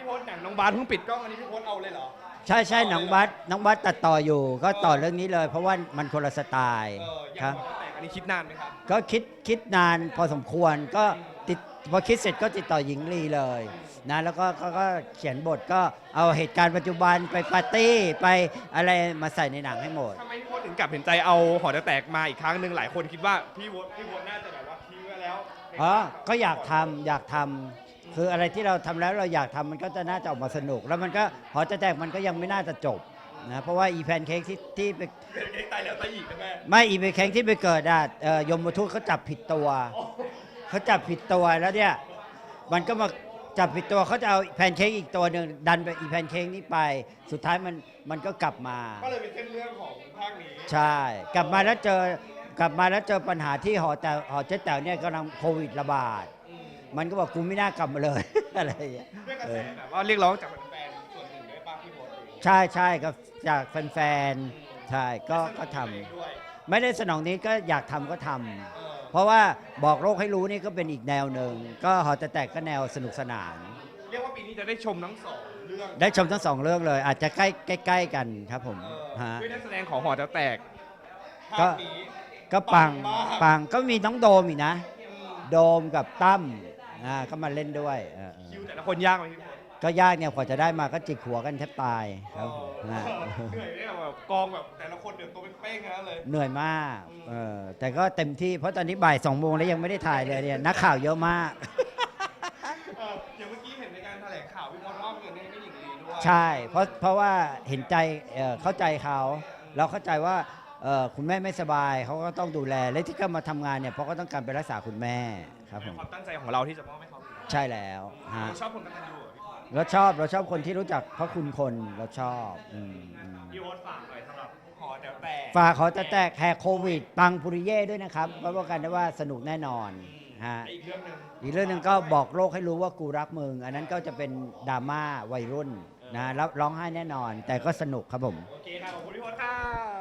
พี่พศหนังน้องบาสเพิ่งปิดกล้องอันนี้พี่พศเอาเลยเหรอใช่ใช่หนังบัสน้องบัสตัดต่ออยู่ ก็ต่อเรื่องนี้เลย เพราะว่ามันคนละสไตล์เอออคย่ารังบหัวแตกอันนี้คิดนานไหมครับ ก็คิดคิดนานพอสมควรก็ติดพอคิดเสร็จก็ติดต่อหญิงลีเลยนะแล้วก็ก็ก็เขียนบทก็เอาเหตุการณ์ปัจจุบันไปปาร์ตี้ไปอะไรมาใส่ในหนังให้หมด ทำไมพี่พศถึงกลับเห็นใจเอาหอแตกมาอีกครั้งหนึ่งหลายคนคิดว่าพี่พศพี่พศน่าจะแบบว่าทิ้งไว้แล้วอ๋อ ก็อยากทำอยากทำ คืออะไรที่เราทำแล้วเราอยากทำมันก็จะน่าจะออกมาสนุก แล้วมันก็หอจะแตกมันก็ยังไม่น่าจะจบนะเพราะว่าอีแพนเค้กที่ที่ไปเป็นเค้กตายแล้วตายอีกนะแม่ไม่อีแพนเค้กที่ไปเกิดอะเอ่อยมทูตเขาจับผิดตัวเขาจับผิดตัวแล้วเนี่ยมันก็มาจับผิดตัวเขาจะเอาแพนเค้กอีกตัวหนึ่งดันไปอีแพนเค้กนี้ไป สุดท้ายมันมันก็กลับมา ก็เลยเป็นเส้นเรื่องของภาคนี้ใช่ กลับมาแล้วเจอกลับมาแล้วเจอปัญหาที่หอแต่หอเจ๊แต๋วเนี่ยกำลังโควิดระบาดอื มมันก็บอกกูไม่น่ากลับมาเลย อะไรอย่างเงี้ยด้วยกระแสแบบว่าเรียกร้องจากแฟนๆส่วนหนึ่งด้วยป้าพี่พศเองใช่ใช่กับจากแฟนๆใช่ก็ก็ทำเองด้วยไม่ได้สนองนี้ก็อยากทำก็ทำเออเพราะว่าบอกโลกให้รู้นี่ก็เป็นอีกแนวหนึ่งก็หอแต่แตกก็แนวสนุกสนาน เรียกว่าปีนี้จะได้ชมทั้งสองเรื่องได้ชมทั้งสองเรื่องเลย อาจจะใกล้ใกล้ๆกันครับผมเออฮะ ด้วยนักแสดงของหอแตกก็ภาคนี้ ก็ปังปังมาก ปังก็มีน้องโดมอีกนะอืมโดมกับตั้ม อ่าก็มาเล่นด้วยเออเออคิวแต่ละคนยากไหมพี่พศก็ยากเนี่ยกว่าจะได้มาก็จิกหัวกันแทบตายครับผมเอฮะอเหนื่อยเนี่ยแบบกองแบบแต่ละคนเดี๋ยวตัวเป็นเป้งๆทั้งนั้นเลย เหนื่อยมาก เออ แต่ก็เต็มที่ เพราะตอนนี้บ่ายสองโมงแล้วยังไม่ได้ถ่ายเลยเนี่ย นักข่าวเยอะมาก เอออย่างเมื่อกี้เห็นในการแถลงข่าวพี่พศมอบเงินให้แม่หญิงลีด้วยใช่ เพราะ เพราะว่าเห็นใจ เอ่อ เข้าใจเขา เราเข้าใจว่า เอ่อคุณแม่ไม่สบายเขาก็ต้องดูแลและที่เขามาทำงานเนี่ยเพราะก็ต้องการไปรักษาคุณแม่ครับผเป็นมความตั้งใจของเราที่จะมอบให้เขาใช่แล้วฮะชอบคนกตัญญูเหรอพี่พศเราชอบเราชอบคนที่รู้จักพระคุณคนเราชอบอืมอืมพี่โอ๊ตฝากหน่อยสำหรับหอแถวแตกฝากขอจะแตกแหกโควิด ปังปุริเย่ด้วยนะครับรับประกันได้ว่าสนุกแน่นอนฮะอีกเรื่องหนึ่งอีกเรื่องหนึ่งก็บอกโลกให้รู้ว่ากูรักมึง อันนั้นก็จะเป็นดราม่าวัยรุ่นนะแล้วร้องไห้แน่นอน แต่ก็สนุกครับผม โอเคค่ะขอบคุณพี่โอ๊ตค่ะ